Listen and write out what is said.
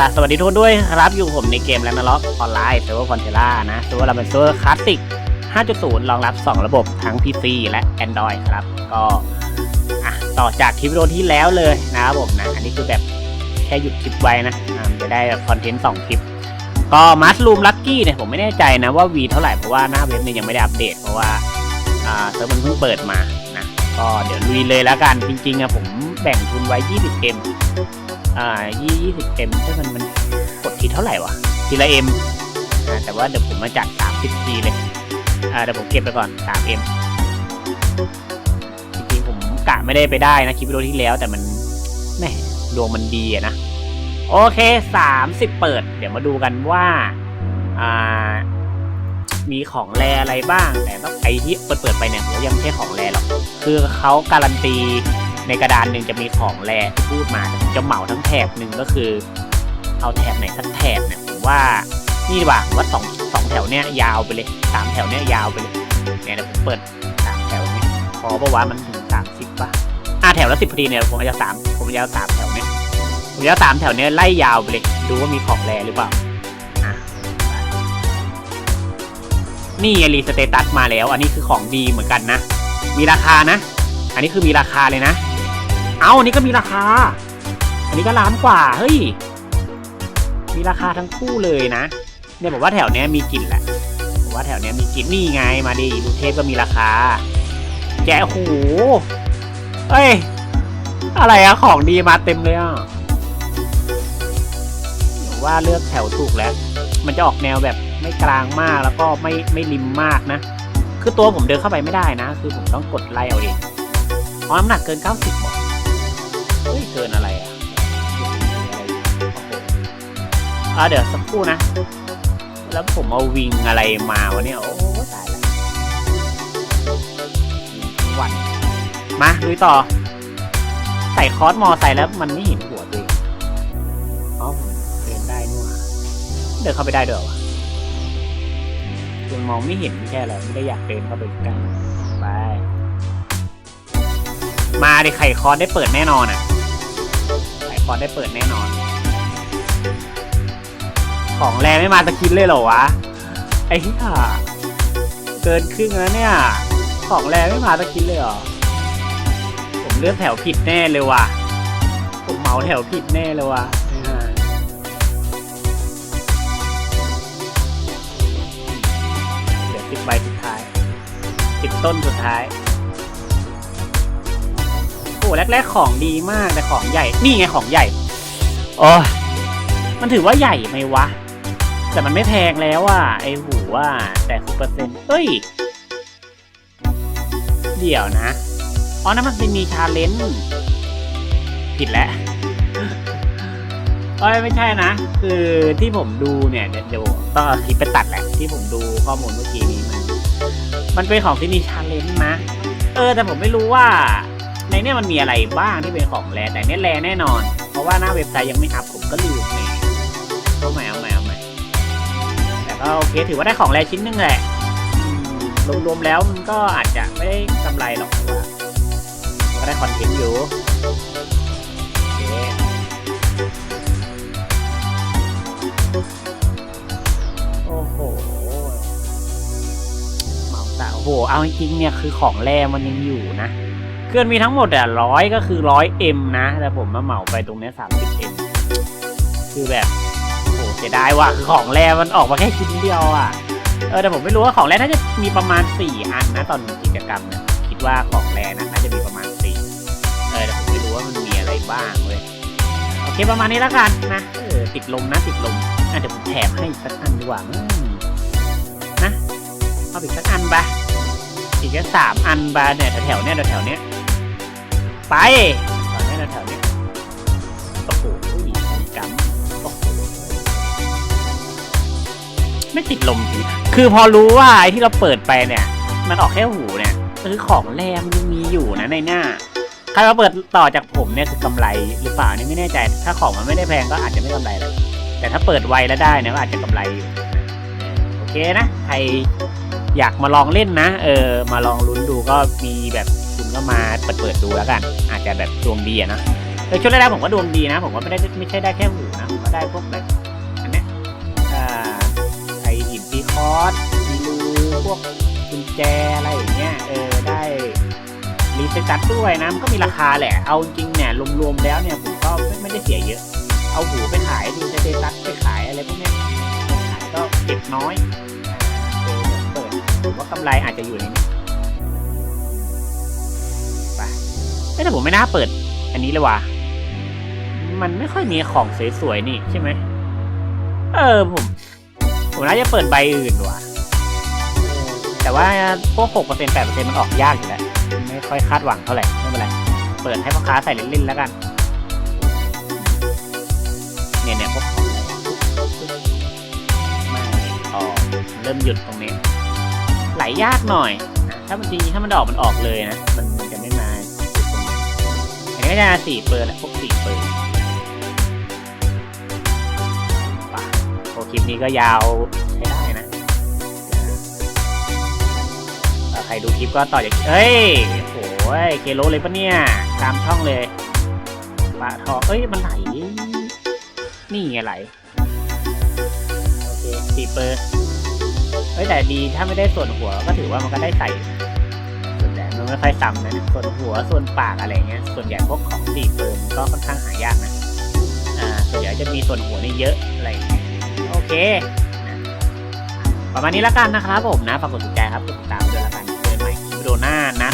ล่ะ สวัสดีทุกคนด้วยครับอยู่ผมในเกมแล้วนะล็อกออนไลน์เซิร์ฟเวอร์ฟอนเทล่านะเซิร์ฟเวอร์เราเป็นเซิร์ฟเวอร์คลาสสิก 5.0 รองรับ 2 ระบบทั้ง PC และ Android ครับ ก็ต่อจากคลิปวิดีโอที่แล้วเลยนะครับผมนะ อันนี้คือแบบแค่หยุดคลิปไว้นะจะได้แบบคอนเทนต์ 2 คลิป ก็มัสลูมลักกี้เนี่ยผมไม่แน่ใจนะว่าวีเท่าไหร่ เพราะว่าหน้าเว็บเนี่ยยังไม่ได้อัปเดต เพราะว่าอ่าเซิร์ฟมันเพิ่งเปิดมานะก็เดี๋ยวลุยเลยแล้วกันจริงๆอะผมแบ่งทุนไว้ 20M อ่ายี่ยี่สิบเอ็มถ้ามันมันกดทีเท่าไหร่วะ ทีละเอ็มอ่าแต่ว่าเดี๋ยวผมมาจัดสามสิบทีเลย อ่าเดี๋ยวผมเก็บไปก่อนสามเอ็มจริงๆผมกะไม่ได้ไปได้นะคลิปวิดีโอที่แล้วแต่มันแหม่ดวงมันดีอะนะ โอเคสามสิบเปิด เดี๋ยวมาดูกันว่า อ่า มีของแรอะไรบ้าง แต่ต้องไอที่เปิดเปิดไปเนี่ยผมยังไม่ใช่ของแรหรอก คือเขาการันตี ในกระดานหนึ่งจะมีของแรที่พูดมาแต่ผมจะเหมาทั้งแถบหนึ่งก็คือ เอาแถบไหนสักแถบเนี่ยผมว่านี่ดีกว่าว่าสองสองแถวเนี้ยยาวไปเลยสามแถวเนี้ยยาวไปเลยเนี่ยเดี๋ยวผมเปิดสามแถวเนี้ยพอปะวะมันถึงสามสิบป่ะอ่าแถวละสิบพอดีเนี่ยผมจะเอาสามผมจะเอาสามแถวเนี้ยผมจะเอาสามแถวเนี้ยไล่ยาวไปเลยดูว่ามีของแรหรือเปล่าอะนี่รีสเตตัสมาแล้ว อันนี้คือของดีเหมือนกันนะ มีราคานะ อันนี้คือมีราคาเลยนะ เอาอันนี้ก็มีราคา อันนี้ก็ล้านกว่า เฮ้ย มีราคาทั้งคู่เลยนะ เนี่ยผมว่าแถวเนี้ยมีกลิ่นแหละผมว่าแถวเนี้ยมีกลิ่นนี่ไง มาดิดูเทพก็มีราคา แกะหูเอ้ย อะไรอะของดีมาเต็มเลยอะผมว่าเลือกแถวถูกแล้ว มันจะออกแนวแบบไม่กลางมากแล้วก็ไม่ไม่ริมมากนะ คือตัวผมเดินเข้าไปไม่ได้นะ คือผมต้องกดไล่เอาเองอ๋อน้ำหนักเกิน 90บ เกินอะไรอะอะเดี๋ยวสักครู่นะ แล้วผมเอาวิงอะไรมาวะเนี่ย โอ้ตายแล้วทั้งวันมาลุยต่อ ใส่คอสมอใส่แล้วมันไม่เห็นหัวตัวเองอ๋อผมเดินได้นี่หว่าเดินเข้าไปได้ด้วยเหรอวะคุณมองไม่เห็นไม่ใช่เหรไม่ได้อยากเดินเข้าไปกล้ไป มาดิไข่คอนได้เปิดแน่นอนอะ บอได้เปิดแน่นอน ของแรงไม่มาสกินเลยเหรอวะ ไอ้เหี้ยเกินครึ่งแล้วเนี่ย ของแรงไม่มาสกินเลยเหรอ ผมเลือกแถวผิดแน่เลยว่ะ ผมเมาแถวผิดแน่เลยว่ะอ่าเหลือสิบใบสุดท้ายสิบต้นสุดท้าย แรกๆของดีมากแต่ของใหญ่ นี่ไงของใหญ่โอ้ยมันถือว่าใหญ่ไหมวะ แต่มันไม่แพงแล้วอะไอหูว่าแต่สิบเปอร์เซ็นต์เอ้ย เดี๋ยวนะ อ๋อนั่นมันมีชาเลนจ์ผิดแล้วเอ้ยไม่ใช่นะ คือที่ผมดูเนี่ยเดี๋ยวเดี๋ยวต้องเอาคลิปไปตัดแหละ ที่ผมดูข้อมูลเมื่อกี้นี้มันมันเป็นของที่มีชาเลนจ์นะ เออ แต่ผมไม่รู้ว่า ในเนี่ยมันมีอะไรบ้างที่เป็นของแรแต่เนี่ยแรแน่นอน เพราะว่าหน้าเว็บไซต์ยังไม่อัพผมก็ลืมไงเอาใหม่เอาใหม่เอาใหม่แต่ก็โอเคถือว่าได้ของแรชิ้นหนึงแหละรวมๆแล้วมันก็อาจจะไม่ได้กำไรหรอกแต่ว่าก็ได้คอนเทนต์อยู่โอ้โหเหมาสาโอ้โห เอาจริงเนี่ยคือของแรมันยังอยู่นะ เกินมีทั้งหมดอะร้อยก็คือร้อยเอ็มนะ แต่ผมมาเหมาไปตรงเนี้สามสิบเอ็มคือแบบโหเสียดายว่ะคือของแรมันออกมาแค่ชิ้นเดียวอะเออแต่ผมไม่รู้ว่าของแรน่าจะมีประมาณสี่อันนะตอนกิจกรรมเนี่ยคิดว่าของแรนะน่าจะมีประมาณสี่เออแต่ผมไม่รู้ว่ามันมีอะไรบ้างเว้ยโอเคประมาณนี้แล้วกันนะเออติดลมนะติดลมอะเดี๋ยวผมแถมให้สักอันดีกว่านะเอาอีกสักอันไปอีกแค่สามอันไปเนี่ยแถวๆเนี่ยแถวๆเนี้ย ไปตอนนี้แถวๆนี้โอ้โหมีกัมโอ้โหไม่ติดลมทีคือพอรู้ว่าไอ้ที่เราเปิดไปเนี่ย มันออกแค่หูเนี่ยคือของแรมมันมีอยู่นะในหน้าใครมาเปิดต่อจากผมเนี่ยคือกำไรหรือเปล่านี่ไม่แน่ใจ ถ้าของมันไม่ได้แพงก็อาจจะไม่กำไรหรอกแต่ถ้าเปิดไวแล้วได้เนี่ยก็อาจจะกำไรอยู่เออโอเคนะใครอยากมาลองเล่นนะ เออ มาลองลุ้นดูก็มีแบบคุณ ก็มาเปิดเปิดดูแล้วกัน อาจจะแบบดวงดีอะนะเออช่วงแรกๆผมก็ดวงดีนะ ผมก็ไม่ได้ไม่ใช่ได้แค่หูนะผมก็ได้พวกแบบอันนี้อ่าไอหินปีคอสมีรูพวกกุญแจอะไรอย่างเงี้ยเออได้รีเซตัสด้วยนะมันก็มีราคาแหละ เอาจริงเนี่ยรวมๆแล้วเนี่ยผมก็ไม่ไม่ได้เสียเยอะ เอาหูไปขายรีเซตัสไปขายอะไรพวกเนี้ยขายก็เก็บน้อยเปิดผมว่ากำไรอาจจะอยู่ในนี้ ไปเอ้แต่ผมไม่น่าเปิด อันนี้เลยว่ะ มันไม่ค่อยมีของสวยๆนี่ใช่ไหม เออผม ผมน่าจะเปิดใบอื่นว่ะ แต่ว่าพวกหกเปอร์เซ็นต์แปดเปอร์เซ็นต์มันออกยากอยู่แล้ว ไม่ค่อยคาดหวังเท่าไหร่ ไม่เป็นไร เปิดให้พ่อค้าใส่เล่นๆแล้วกัน เนี่ยเนี่ยพวกของไม่ออกเริ่มหยุดตรงนี้ ไหลยากหน่อย ถ้ามันจริงถ้ามันออกมันออกเลยนะ มัน หยุดตรงนี้อันะสี่เปิดแหละพวกสี่เปิดป่ะโอคลิปนี้ก็ยาวใช้ได้นะใครดูคลิปก็ต่อจากเอ้ยโอ้ยเคโลเลยปะเนี่ย ตามช่องเลยปลาทองเอ้ย มันไหล นี่ไงไหล โอเคสี่เปิดเอ้ย แต่ดีถ้าไม่ได้ส่วนหัวก็ถือว่ามันก็ได้ใส่ ไม่ค่อยซ้ำนะส่วนหัวส่วนปากอะไรเงี้ยส่วนใหญ่พวกของดีเปิมก็ค่อนข้างหายากนะอ่าส่วนใหญ่จะมีส่วนหัวนี่เยอะอะไรโอเค ประมาณนี้แล้วกันนะครับผมนะฝากกดติดใจครับกดติดตามด้วยแล้วกันเจอกันใหม่วิดีโอหน้านะ